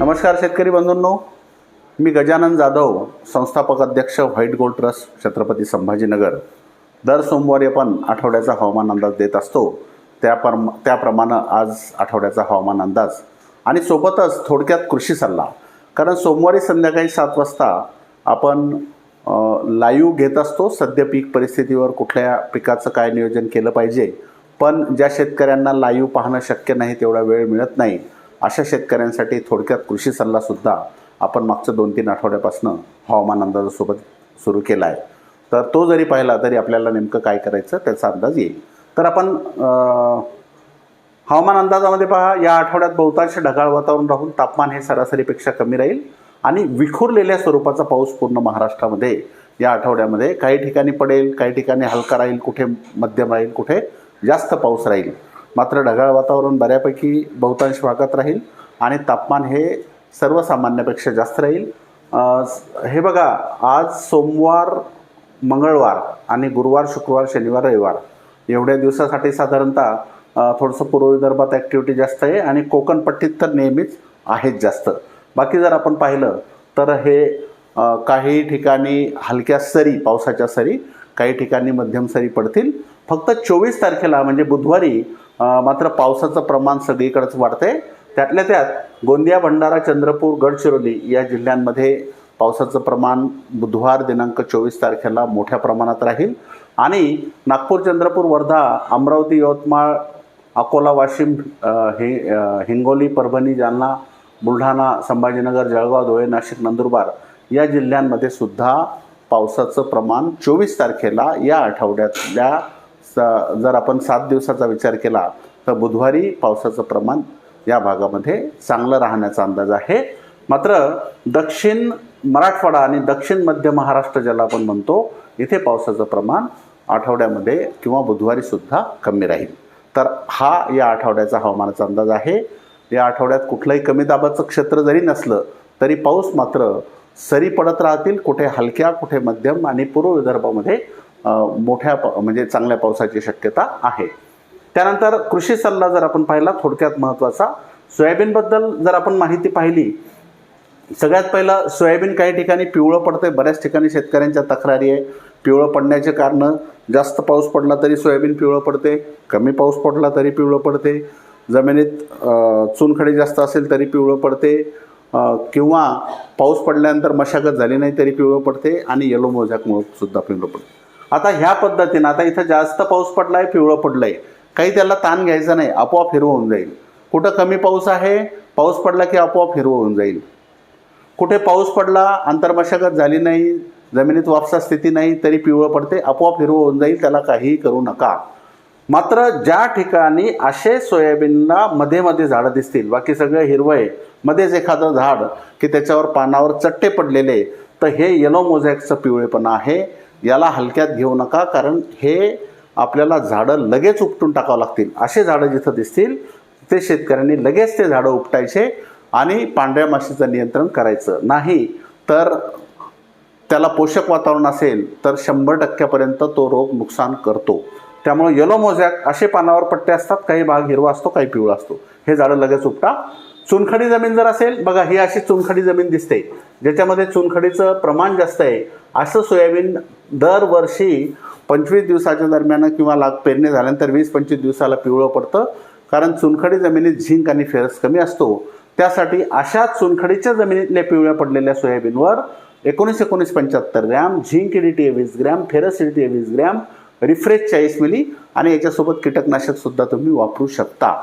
नमस्कार शेतकरी बंधूंनो. मी गजानन जाधव संस्थापक अध्यक्ष white gold trust Chhatrapati Sambhajinagar. दर सोमवारी आपण आठवड्याचा हवामान अंदाज देत असतो. त्या परम त्याप्रमाणे आज आठवड्याचा हवामान अंदाज. आणि सोबतच थोडक्यात कृषी सल्ला. कारण सोमवारी संध्याकाळी सात वाजता आपण लाईव्ह घेत असतो. सद्य पीक परिस्थितीवर कुठल्या पिकाचं काय नियोजन केलं पाहिजे. पण ज्या शेतकऱ्यांना लाईव्ह पाहणं शक्य नाही तेवढा वेळ मिळत नाही. अशा शेतकऱ्यांसाठी थोडक्यात कृषी सल्लासुद्धा आपण मागच्या दोन तीन आठवड्यापासून हवामान अंदाजासोबत सुरू केला आहे. तर तो जरी पाहिला तरी आपल्याला नेमकं काय करायचं त्याचा अंदाज येईल. तर आपण हवामान अंदाजामध्ये पहा या आठवड्यात बहुतांश ढगाळ वातावरण राहून तापमान हे सरासरीपेक्षा कमी राहील आणि विखुरलेल्या स्वरूपाचा पाऊस पूर्ण महाराष्ट्रामध्ये या आठवड्यामध्ये काही ठिकाणी पडेल काही ठिकाणी हलका राहील कुठे मध्यम राहील कुठे जास्त पाऊस राहील. मात्र ढगाळ वातावरण बऱ्यापैकी बहुतांश भागात राहील आणि तापमान हे सर्वसामान्यापेक्षा जास्त राहील. हे बघा आज सोमवार मंगळवार आणि गुरुवार शुक्रवार शनिवार रविवार एवढ्या दिवसासाठी साधारणतः थोडंसं पूर्व विदर्भात ॲक्टिव्हिटी जास्त आहे आणि कोकण पट्टीत तर नेहमीच आहेत जास्त. बाकी जर आपण पाहिलं तर हे काही ठिकाणी हलक्या सरी पावसाच्या सरी काही ठिकाणी मध्यम सरी पडतील. फक्त चोवीस तारखेला म्हणजे बुधवारी मात्र पावसाचं प्रमाण सगळीकडेच वाढते त्यातल्या त्यात गोंदिया भंडारा चंद्रपूर गडचिरोली या जिल्ह्यांमध्ये पावसाचं प्रमाण बुधवार दिनांक चोवीस तारखेला मोठ्या प्रमाणात राहील. आणि नागपूर चंद्रपूर वर्धा अमरावती यवतमाळ अकोला वाशिम हे हि हिंगोली परभणी जालना बुलढाणा संभाजीनगर जळगाव धुळे नाशिक नंदुरबार या जिल्ह्यांमध्ये सुद्धा पावसाचं प्रमाण चोवीस तारखेला या आठवड्यातल्या जर आपण सात दिवसाचा विचार केला तर बुधवारी पावसाचं प्रमाण या भागामध्ये चांगलं राहण्याचा अंदाज आहे. मात्र दक्षिण मराठवाडा आणि दक्षिण मध्य महाराष्ट्र ज्याला आपण म्हणतो इथे पावसाचं प्रमाण आठवड्यामध्ये किंवा बुधवारी सुद्धा कमी राहील. तर हा या आठवड्याचा हवामानाचा अंदाज आहे. या आठवड्यात कुठलंही कमी दाबाचं क्षेत्र जरी नसलं तरी पाऊस मात्र सरी पडत राहतील कुठे हलक्या कुठे मध्यम आणि पूर्व विदर्भामध्ये मोठ्या म्हणजे चांगल्या पावसाची शक्यता आहे. त्यानंतर कृषी सल्ला जर आपण पाहिला थोडक्यात महत्त्वाचा सोयाबीनबद्दल जर आपण माहिती पाहिली सगळ्यात पहिलं सोयाबीन काही ठिकाणी पिवळं पडतंय बऱ्याच ठिकाणी शेतकऱ्यांच्या तक्रारी आहे. पिवळं पडण्याचे कारणं जास्त पाऊस पडला तरी सोयाबीन पिवळं पडते कमी पाऊस पडला तरी पिवळं पडते जमिनीत चुनखडी जास्त असेल तरी पिवळं पडते किंवा पाऊस पडल्यानंतर मशागत झाली नाही तरी पिवळं पडते आणि येलो मोझॅकमुळं सुद्धा पिवळं पडते. आता ह्या पद्धतीनं आता इथं जास्त पाऊस पडलाय पिवळं पडलंय. काही त्याला ताण घ्यायचा नाही आपोआप हिरवं होऊन जाईल. कुठं कमी पाऊस आहे पाऊस पडला की आपोआप हिरवं होऊन जाईल. कुठे पाऊस पडला अंतर्मशागत झाली नाही जमिनीत वापसा स्थिती नाही तरी पिवळं पडते आपोआप हिरवं होऊन जाईल त्याला काहीही करू नका. मात्र ज्या ठिकाणी असे सोयाबीनला मध्ये मध्ये झाडं दिसतील बाकी सगळं हिरवं आहे मध्येच एखादं झाड की त्याच्यावर पानावर चट्टे पडलेले तर हे येलो मोझॅकचं पिवळेपणा आहे. याला हलक्यात घेऊ नका कारण हे आपल्याला झाडं लगेच उपटून टाकावं लागतील. असे झाडं जिथं दिसतील ते शेतकऱ्यांनी लगेच ते झाडं उपटायचे आणि पांढऱ्या माशीचं नियंत्रण करायचं. नाही तर त्याला पोषक वातावरण असेल तर शंभर टक्क्यापर्यंत तो रोग नुकसान करतो. त्यामुळे येलो मोझॅक असे पानावर पट्टे असतात काही भाग हिरवा असतो काही पिवळा असतो. हे झाडं लगेच उपटा. चुनखडी जमीन जर असेल बघा ही अशी चुनखडी जमीन दिसते. ज्याच्यामध्ये चुनखडीचं प्रमाण जास्त आहे असं सोयाबीन दरवर्षी पंचवीस दिवसाच्या दरम्यान किंवा लाग पेरणी झाल्यानंतर वीस पंचवीस दिवसाला पिवळं पडतं. कारण चुनखडी जमिनीत झिंक आणि फेरस कमी असतो. त्यासाठी अशा चुनखडीच्या जमिनीतल्या पिवळ्या पडलेल्या सोयाबीनवर एकोणीस एकोणीस पंच्याहत्तर ग्रॅम झिंक डी वीस ग्रॅम फेरस डी वीस ग्रॅम रिफ्रेश चाळीस मिली आणि याच्यासोबत कीटकनाशकसुद्धा तुम्ही वापरू शकता.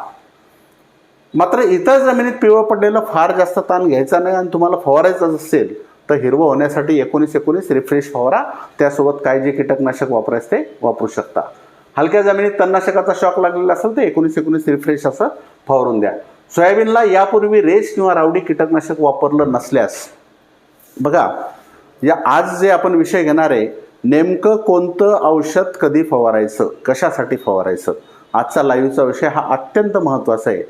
मात्र इतर जमिनीत पिवळं पडलेलं फार जास्त ताण घ्यायचा नाही आणि तुम्हाला फवारायचं असेल तर हिरवं होण्यासाठी एकोणीस एकोणीस रिफ्रेश फवारा. त्यासोबत काय जे कीटकनाशक वापरायचं ते वापरू शकता. हलक्या जमिनीत तणनाशकाचा शॉक लागलेला असेल तर एकोणीस एकोणीस रिफ्रेश असं फवारून द्या. सोयाबीनला यापूर्वी रेस किंवा रावडी कीटकनाशक वापरलं नसल्यास बघा या आज जे आपण विषय घेणार आहे नेमकं कोणतं औषध कधी फवारायचं कशासाठी फवारायचं? आजचा लाईव्हचा विषय हा अत्यंत महत्त्वाचा आहे.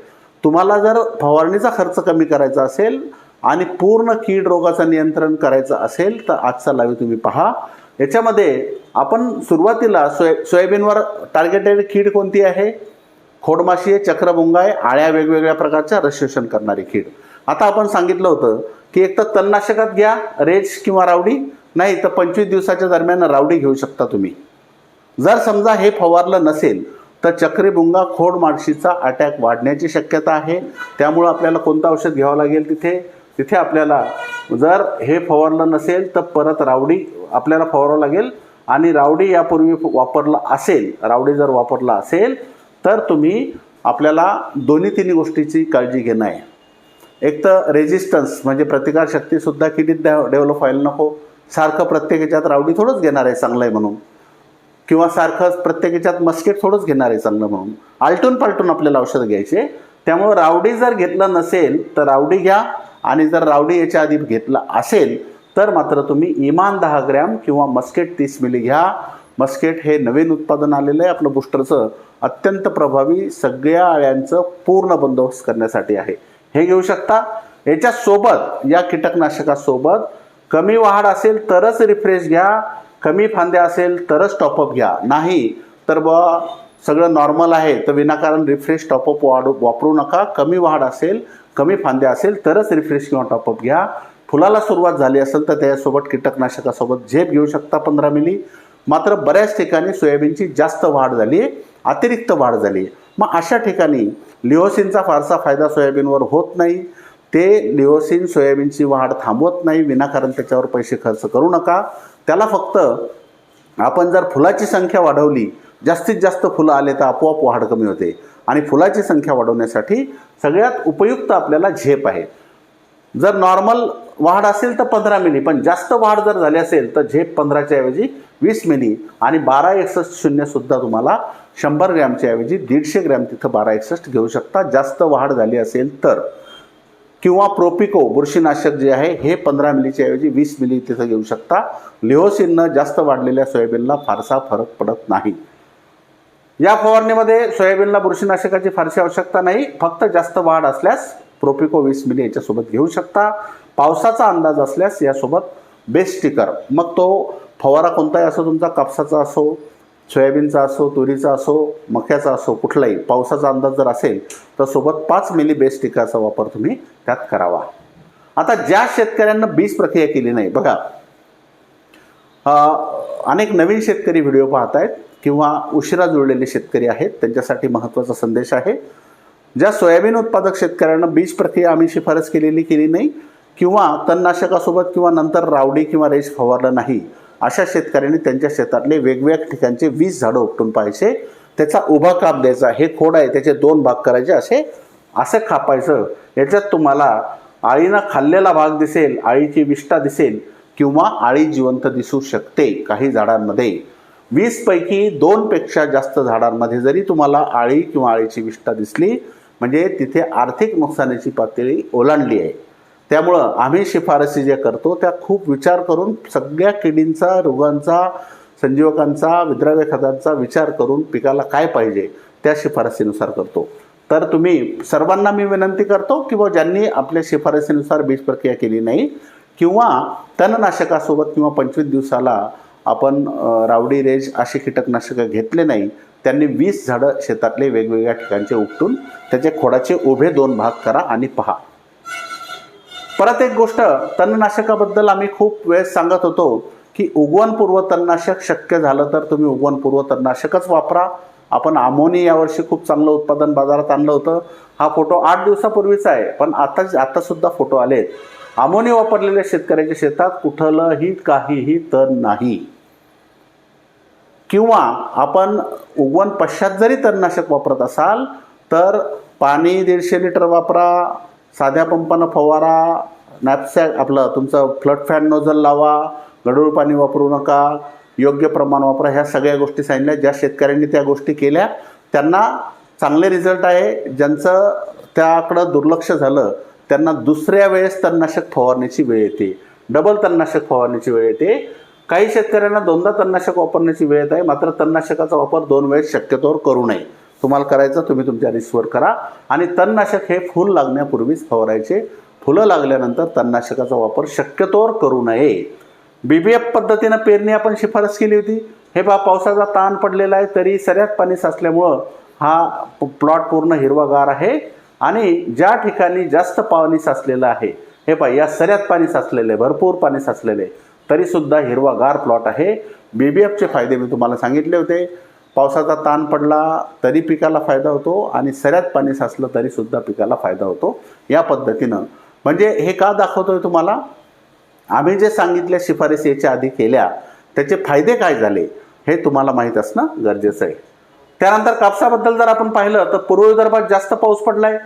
तुम्हाला जर फवारणीचा खर्च कमी करायचा असेल आणि पूर्ण कीड रोगाचं नियंत्रण करायचं असेल तर आजचा लावी तुम्ही पहा. याच्यामध्ये आपण सुरुवातीला सोय सोयाबीनवर टार्गेटेड कीड कोणती आहे? खोडमाशी आहे चक्रभुंगा आहे आळ्या वेगवेगळ्या प्रकारच्या रशोषण करणारी कीड. आता आपण सांगितलं होतं की एक तर तणनाशकात घ्या रेज किंवा रावडी नाही तर पंचवीस दिवसाच्या दरम्यान रावडी घेऊ शकता तुम्ही. जर समजा हे फवारलं नसेल तर चक्रीभुंगा खोड माडशीचा अटॅक वाढण्याची शक्यता आहे. त्यामुळं आपल्याला कोणतं औषध घ्यावं लागेल तिथे? तिथे आपल्याला जर हे फवारलं नसेल तर परत रावडी आपल्याला फवारावं लागेल. आणि रावडी यापूर्वी वापरला असेल रावडी जर वापरला असेल तर तुम्ही आपल्याला दोन्ही तिन्ही गोष्टीची काळजी घेणं आहे. एक तर रेजिस्टन्स म्हणजे प्रतिकारशक्तीसुद्धा किती डेव्हलप व्हायला नको. सारखं प्रत्येक याच्यात रावडी थोडंच घेणार आहे चांगलं आहे म्हणून. किंवा सारखं प्रत्येक याच्यात मस्केट थोडंच घेणार आहे चांगलं म्हणून. आलटून पालटून आपल्याला औषध घ्यायचे. त्यामुळं रावडी जर घेतलं नसेल तर रावडी घ्या. आणि जर रावडी याच्या आधी घेतला असेल तर मात्र तुम्ही इमान दहा ग्रॅम किंवा मस्केट तीस मिली घ्या. मस्केट हे नवीन उत्पादन आलेलं आहे. आपलं बुस्टरचं अत्यंत प्रभावी सगळ्या आळ्यांचं पूर्ण बंदोबस्त करण्यासाठी आहे. हे घेऊ शकता. याच्यासोबत या कीटकनाशकासोबत कमी वाढ असेल तरच रिफ्रेश घ्या. कमी फांद्या असेल तरच टॉपअप घ्या. नाही तर बा सगळं नॉर्मल आहे तर विनाकारण रिफ्रेश टॉपअप वाढू वापरू नका. कमी वाढ असेल कमी फांद्या असेल तरच रिफ्रेश किंवा टॉपअप घ्या. फुलाला सुरुवात झाली असेल तर त्याच्यासोबत कीटकनाशकासोबत झेप घेऊ शकता पंधरा मिली. मात्र बऱ्याच ठिकाणी सोयाबीनची जास्त वाढ झाली अतिरिक्त वाढ झाली. मग अशा ठिकाणी लिओसिनचा फारसा फायदा सोयाबीनवर होत नाही. ते लिओसिन सोयाबीनची वाढ थांबवत नाही. विनाकारण त्याच्यावर पैसे खर्च करू नका. त्याला फक्त आपण जर फुलाची संख्या वाढवली जास्तीत जास्त फुलं आले तर आपोआप वाढ कमी होते. आणि फुलाची संख्या वाढवण्यासाठी सगळ्यात उपयुक्त आपल्याला झेप आहे. जर नॉर्मल वाढ असेल तर पंधरा मिली पण जास्त वाढ जर झाली असेल तर झेप पंधराच्या ऐवजी वीस मिली आणि बारा एकसष्ट शून्यसुद्धा तुम्हाला शंभर ग्रॅमच्या ऐवजी दीडशे ग्रॅम तिथं बारा एकसष्ट घेऊ शकता. जास्त वाढ झाली असेल तर. किंवा प्रोपिको बुरशीनाशक जे आहे हे पंधरा मिलीच्या ऐवजी वीस मिली तिथं घेऊ शकता. लिओसिननं जास्त वाढलेल्या सोयाबीनला फारसा फरक पडत नाही. या फवारणीमध्ये सोयाबीनला बुरशीनाशकाची फारशी आवश्यकता नाही. फक्त जास्त वाढ असल्यास प्रोपिको वीस मिली याच्यासोबत घेऊ शकता. पावसाचा अंदाज असल्यास यासोबत बेस्ट स्टिकर मग तो फवारा कोणताही असो तुमचा कापसाचा असो सोयाबीनचा असो तुरीचा असो मक्याचा असो कुठलाही पावसाचा अंदाज जर असेल तर सोबत पाच मिली बेस टिकाचा वापर तुम्ही त्यात करावा. आता ज्या शेतकऱ्यांना बीज प्रक्रिया केली नाही बघा. अनेक नवीन शेतकरी व्हिडिओ पाहत आहेत किंवा उशिरा जुळलेले शेतकरी आहेत त्यांच्यासाठी महत्त्वाचा संदेश आहे. ज्या सोयाबीन उत्पादक शेतकऱ्यांना बीज प्रक्रिया आम्ही शिफारस केलेली केली नाही किंवा तणनाशकासोबत किंवा नंतर रावडी किंवा रेस फवारलं नाही अशा शेतकऱ्यांनी त्यांच्या शेतातले वेगवेगळ्या ठिकाणचे वीस झाडं उपटून पाहायचे. त्याचा उभा काप द्यायचा हे खोड आहे त्याचे दोन भाग करायचे असे असं खापायचं याच्यात तुम्हाला आळीनं खाल्लेला भाग दिसेल आळीची विष्ठा दिसेल किंवा आळी जिवंत दिसू शकते काही झाडांमध्ये. वीसपैकी दोनपेक्षा जास्त झाडांमध्ये जरी तुम्हाला आळी किंवा आळीची विष्ठा दिसली म्हणजे तिथे आर्थिक नुकसानीची पातळी ओलांडली आहे. त्यामुळं आम्ही शिफारसी ज्या करतो त्या खूप विचार करून सगळ्या किडींचा रोगांचा संजीवकांचा विद्राव्य खतांचा विचार करून पिकाला काय पाहिजे त्या शिफारसीनुसार करतो. तर तुम्ही सर्वांना मी विनंती करतो की बुवा ज्यांनी आपल्या शिफारसीनुसार बीज प्रक्रिया केली नाही किंवा तणनाशकासोबत किंवा पंचवीस दिवसाला आपण रावडी रेज अशी कीटकनाशकं घेतले नाही त्यांनी वीस झाडं शेतातले वेगवेगळ्या ठिकाणचे उपटून त्याचे खोडाचे उभे दोन भाग करा आणि पहा. परत एक गोष्ट तणनाशकाबद्दल आम्ही खूप वेळेस सांगत होतो की उगवणपूर्व तणनाशक शक्य झालं तर तुम्ही उगवणपूर्व तणनाशकच वापरा. आपण आमोनी यावर्षी खूप चांगलं उत्पादन बाजारात आणलं होतं. हा फोटो आठ दिवसापूर्वीचा आहे पण आता आतासुद्धा फोटो आले आमोनी वापरलेल्या शेतकऱ्याच्या शेतात कुठलंही काहीही तण नाही. किंवा आपण उगवण पश्चात जरी तणनाशक वापरत असाल तर पाणी दीडशे लिटर वापरा साध्या पंपानं फवारा नॅपसॅक आपलं तुमचं फ्लड फॅन नोझल लावा गडूळ पाणी वापरू नका योग्य प्रमाण वापरा ह्या सगळ्या गोष्टी सांगितल्या. ज्या शेतकऱ्यांनी त्या गोष्टी केल्या त्यांना चांगले रिझल्ट आहे. ज्यांचं त्याकडं दुर्लक्ष झालं त्यांना दुसऱ्या वेळेस तणनाशक फवारण्याची वेळ येते. डबल तणनाशक फवारण्याची वेळ येते. काही शेतकऱ्यांना दोनदा तणनाशक वापरण्याची वेळ येत आहे मात्र तणनाशकाचा वापर दोन वेळेस शक्यतोवर करू नये. तुम्हाला करायचं तुम्ही तुमच्या रिस्कवर करा. आणि तणनाशक हे फूल लागण्यापूर्वीच फवारायचे. फुलं लागल्यानंतर तणनाशकाचा वापर शक्यतोवर करू नये. बी बी एफ पद्धतीनं पेरणी आपण शिफारस केली होती. हे पहा पावसाचा ताण पडलेला आहे तरी सऱ्यात पाणी साचल्यामुळं हा प्लॉट पूर्ण हिरवागार आहे. आणि ज्या ठिकाणी जास्त पाणी साचलेलं आहे हे पहा या सऱ्यात पाणी साचलेलं आहे भरपूर पाणी साचलेलं आहे तरीसुद्धा हिरवागार प्लॉट आहे. बी बी एफचे फायदे मी तुम्हाला सांगितले होते. पावसाचा ताण पडला तरी पिकाला फायदा होतो आणि सऱ्यात पाणी साचलं तरीसुद्धा पिकाला फायदा होतो. या पद्धतीनं. म्हणजे हे का दाखवतोय तुम्हाला? आम्ही जे सांगितल्या शिफारसी याच्या आधी केल्या त्याचे फायदे काय झाले हे तुम्हाला माहीत असणं गरजेचं आहे. त्यानंतर कापसाबद्दल जर आपण पाहिलं तर पूर्व विदर्भात जास्त पाऊस पडलाय.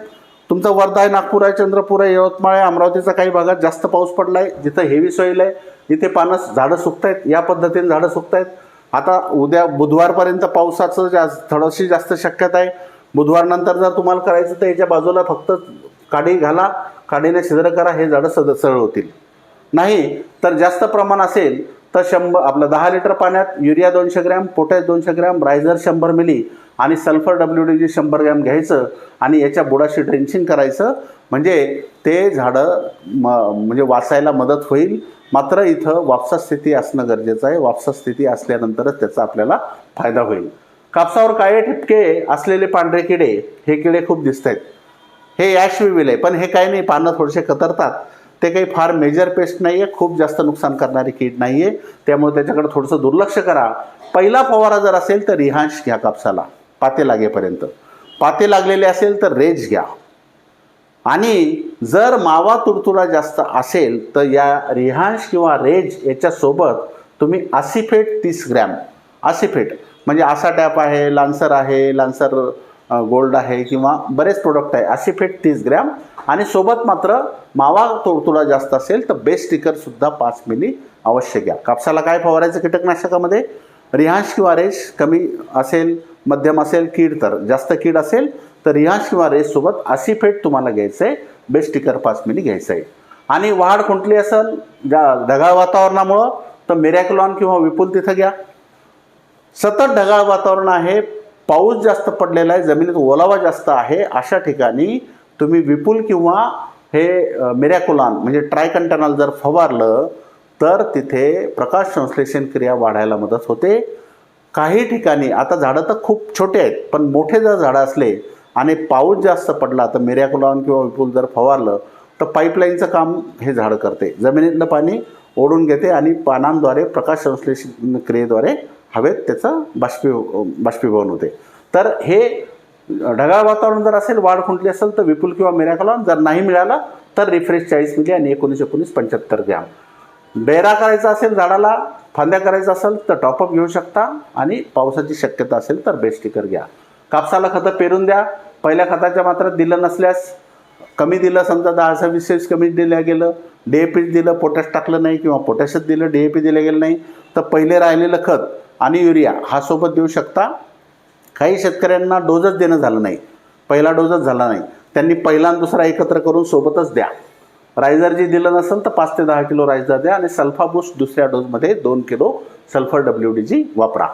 तुमचा वर्धा आहे नागपूर आहे चंद्रपूर आहे यवतमाळ आहे अमरावतीचा काही भागात जास्त पाऊस पडलाय. जिथं हेवी सॉईल आहे जिथे पानं झाडं सुकत आहेत या पद्धतीने झाडं सुकत आहेत आता उद्या बुधवारपर्यंत पावसाचं जास्त थोडीशी जास्त शक्यता आहे. बुधवारनंतर जर तुम्हाला करायचं तर याच्या बाजूला फक्त काडी घाला काडीने छिद्र करा हे झाडं सद सरळ होतील. नाही तर जास्त प्रमाण असेल तर शंभर आपलं दहा लिटर पाण्यात युरिया दोनशे ग्रॅम पोटॅश दोनशे ग्रॅम रायझर शंभर मिली आणि सल्फर डब्ल्यू डी जी शंभर ग्रॅम घ्यायचं आणि याच्या बुडाशी ड्रेंचिंग करायचं. म्हणजे ते झाडं म म्हणजे वाचायला मदत होईल. मात्र इथं वापसा स्थिती असणं गरजेचं आहे. वापसा स्थिती असल्यानंतरच त्याचा आपल्याला फायदा होईल. कापसावर काळे ठिपके असलेले पांढरे किडे हे किडे खूप दिसत आहेत हे यॅश आहे पण हे काही नाही पानं थोडेसे कतरतात. ते काही फार मेजर पेस्ट नाही आहे खूप जास्त नुकसान करणारी कीड नाही आहे त्यामुळे त्याच्याकडे थोडंसं दुर्लक्ष करा. पहिला फवारा जर असेल तर रिहांश घ्या कापसाला पाते लागेपर्यंत. पाते लागलेले असेल तर रेज घ्या. आणि जर मावा तुडतुडा जास्त असेल तर या रिहांश किंवा रेज याच्यासोबत तुम्ही आसिफेट तीस ग्रॅम. आसिफेट म्हणजे आसा टॅप आहे लान्सर आहे लान्सर गोल्ड आहे किंवा बरेच प्रोडक्ट आहे. आसिफेट तीस ग्रॅम आणि सोबत मात्र मावा तुडतुडा जास्त असेल तर बेस्ट स्टिकरसुद्धा पाच मिली अवश्य घ्या. कापसाला काय फवारायचं कीटकनाशकामध्ये? रिहांश किंवा रेश कमी असेल मध्यम असेल कीड तर. जास्त कीड असेल तर रिहांश किंवा रेस सोबत आसिफेट तुम्हाला घ्यायचं आहे बेस्ट स्टिकर पाच मिनी घ्यायचं आहे. आणि वाढ कुंठली असेल? ज्या ढगाळ वातावरणामुळं तर मिरॅक्लॉन किंवा विपुल तिथं घ्या. सतत ढगाळ वातावरण आहे पाऊस जास्त पडलेला आहे जमिनीत ओलावा जास्त आहे अशा ठिकाणी तुम्ही विपुल किंवा हे मिरॅकुलॉन म्हणजे ट्रायकंटनल जर फवारलं तर तिथे प्रकाश संश्लेषण क्रिया वाढायला मदत होते. काही ठिकाणी आता झाडं तर खूप छोटे आहेत पण मोठे जर झाडं असले आणि पाऊस जास्त पडला तर मिरॅकुलॉन किंवा विपुल जर फवारलं तर पाईपलाईनचं काम हे झाडं करते. जमिनीतलं पाणी ओढून घेते आणि पानांद्वारे प्रकाश संश्लेषण क्रियेद्वारे हवेत त्याचं बाष्पी बाष्पीभवन होते. तर हे ढगाळ वातावरण जर असेल वाढ खुंटली असेल तर विपुल किंवा मिरॅकुलॉन जर नाही मिळाला तर रिफ्रेश चाळीस मिली आणि एकोणीस एकोणीस पंच्याहत्तर ग्रॅम. बेरा करायचा असेल झाडाला फांद्या करायचा असेल तर टॉपअप घेऊ शकता आणि पावसाची शक्यता असेल तर बेस्टिकर घ्या. कापसाला खतं पेरून द्या. पहिल्या खताच्या मात्रात दिलं नसल्यास कमी दिलं समजा दहा वीस कमी दिलं गेलं डी ए पी दिलं पोटॅश टाकलं नाही किंवा पोटॅशच दिलं डी ए पी दिलं गेलं नाही तर पहिले राहिलेलं खत आणि युरिया हा सोबत देऊ शकता. काही शेतकऱ्यांना डोजच देणं झालं नाही. पहिला डोजच झाला नाही. त्यांनी पहिला आणि दुसरा एकत्र करून सोबतच द्या. रायझर जे दिलं नसेल तर पाच ते दहा किलो रायझर द्या आणि सल्फा बूस्ट दुसऱ्या डोजमध्ये दोन kilo sulphur W D G वापरा.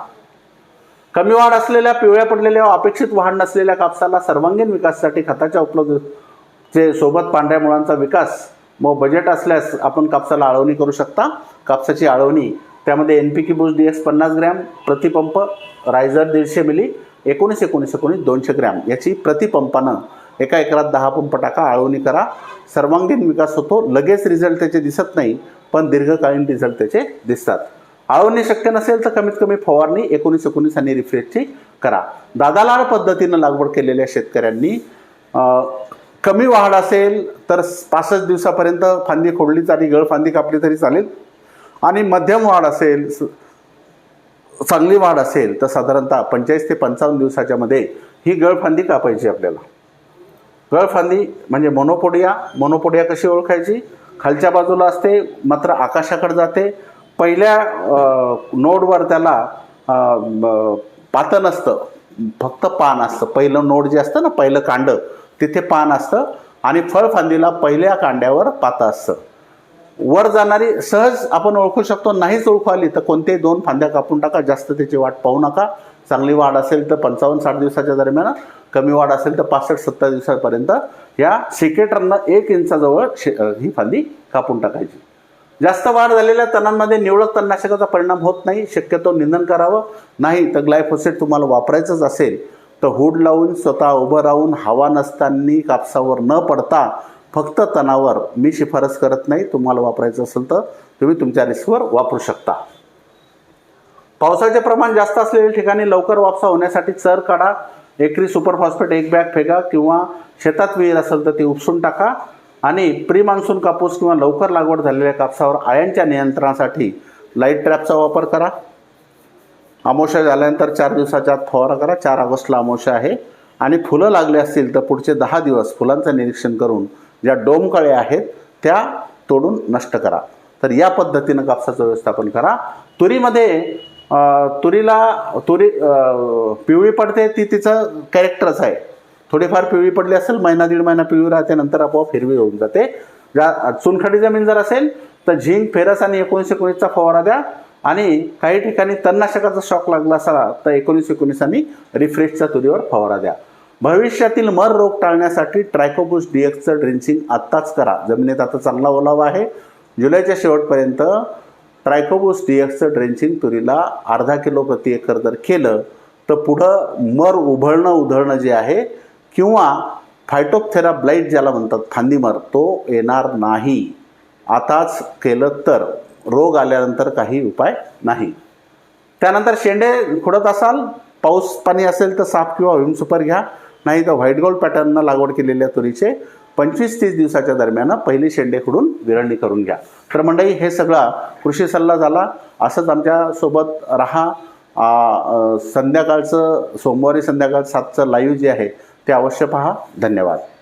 कमी वाढ असलेल्या पिवळ्या पडलेल्या व अपेक्षित वाढ नसलेल्या कापसाला सर्वांगीण विकासासाठी खताच्या उपलब्धचे सोबत पांढऱ्या मुळांचा विकास व बजेट असल्यास आपण कापसाला आळवणी करू शकता. कापसाची आळवणी त्यामध्ये N P K boost D S पन्नास ग्रॅम प्रतिपंप रायझर दीडशे मिली एकोणीस एकोणीस एकोणीस दोनशे ग्रॅम याची प्रतिपंपानं एका एकरात दहा पंप टाका आळवणी करा. सर्वांगीण विकास होतो लगेच रिझल्ट त्याचे दिसत नाही पण दीर्घकालीन रिझल्ट त्याचे दिसतात. आळवणे शक्य नसेल तर कमीत कमी फवारणी एकोणीस एकोणीस आणि रिफ्रेशची करा. दादालाड पद्धतीनं लागवड केलेल्या शेतकऱ्यांनी कमी वाढ असेल तर पासष्ट दिवसापर्यंत फांदी खोडली आणि गळ फांदी कापली तरी चालेल. आणि मध्यम वाढ असेल स- चांगली वाढ असेल तर साधारणतः पंचेचाळीस ते पंचावन्न दिवसाच्या मध्ये ही गळफांदी कापायची आपल्याला. गळफांदी म्हणजे मोनोपोडिया मोनोपोडिया कशी ओळखायची? खालच्या बाजूला असते मात्र आकाशाकडे जाते पहिल्या नोडवर त्याला पातन असतं नसतं. फक्त पान असतं. पहिलं नोड जे असतं ना पहिलं कांड तिथे पान असतं आणि फळफांदीला पहिल्या कांड्यावर पातं असतं. वर जाणारी सहज आपण ओळखू शकतो नाहीच ओळखू आली तर कोणतेही दोन फांद्या कापून टाका. जास्त त्याची वाट पाहू नका. चांगली वाढ असेल तर पंचावन्न साठ दिवसाच्या दरम्यान कमी वाढ असेल तर पासष्ट सत्तर दिवसापर्यंत या सिकेटरनं एक इंचाजवळ शे ही फांदी कापून टाकायची. जास्त वाढ झालेल्या तणांमध्ये निवडक तणनाशकाचा परिणाम होत नाही. शक्यतो निंदन करावं. नाही तर ग्लायफोसेट तुम्हाला वापरायचंच असेल तर हुड लावून स्वतः उभं राहून हवा नसताना कापसावर न पडता फक्त तणावर मी शिफारस करत नाही. तुम्हाला वापरायचं असेल तर तुम्ही तुमच्या रिस्कवर वापरू शकता. पावसाचे प्रमाण जास्त असलेल्या ठिकाणी लवकर वापसा होण्यासाठी चर काढा. एकरी सुपरफॉस्फेट एक बॅग फेका किंवा शेतात विहीर असेल तर ती उपसून टाका. आणि प्री मान्सून कापूस किंवा लवकर लागवड झालेल्या कापसावर आळ्यांच्या नियंत्रणासाठी लाइट ट्रॅपचा वापर करा. अमोशा झाल्यानंतर चार दिवसाच्या आत फवारा करा. चार ऑगस्टला अमोशा आहे. आणि फुलं लागले असतील तर पुढचे दहा दिवस फुलांचं निरीक्षण करून ज्या डोमकळे आहेत त्या तोडून नष्ट करा. तर या पद्धतीनं कापसाचं व्यवस्थापन करा. तुरीमध्ये तुरीला तुरी पिवळी पडते ती तिचं कॅरेक्टरच आहे. थोडीफार पिवळी पडली असेल महिना दीड महिना पिवळी राहते नंतर आपोआप हिरवी होऊन जाते. ज्या चुनखडी जमीन जर असेल तर झिंक फेरस आणि एकोणीस एकोणीसचा फवारा द्या. आणि काही ठिकाणी तणनाशकाचा शॉक लागला असला तर एकोणीस एकोणीस आणि रिफ्रेशच्या तुरीवर फवारा द्या. भविष्यातील मर रोग टाळण्यासाठी ट्रायकोबुस डीएक्सचं ड्रिंचिंग आत्ताच करा. जमिनीत आता चांगला ओलावा आहे. जुलैच्या शेवटपर्यंत ट्रायकोबुस डीएक्सचं ड्रेंचिंग तुरीला अर्धा किलो प्रति एकर जर केलं तर पुढं मर उभळणं उधळणं जे आहे किंवा फायटोपथेरा ब्लाईट ज्याला म्हणतात फांदीमार तो येणार नाही. आताच केलं तर रोग आल्यानंतर काही उपाय नाही. त्यानंतर शेंडे खुडत असाल पाऊस पाणी असेल तर साप किंवा व्हिम सुपर घ्या. नाही तर व्हाईट गोल्ड पॅटर्ननं लागवड केलेल्या तुरीचे पंचवीस तीस दिवसाच्या दरम्यान पहिली शेंडे खुडून विरळणी करून घ्या. तर मंडळी हे सगळा कृषी सल्ला झाला. असंच आमच्यासोबत राहा. संध्याकाळचं सोमवारी संध्याकाळ सातचं लाईव्ह जे आहे ते अवश्य पहा. धन्यवाद.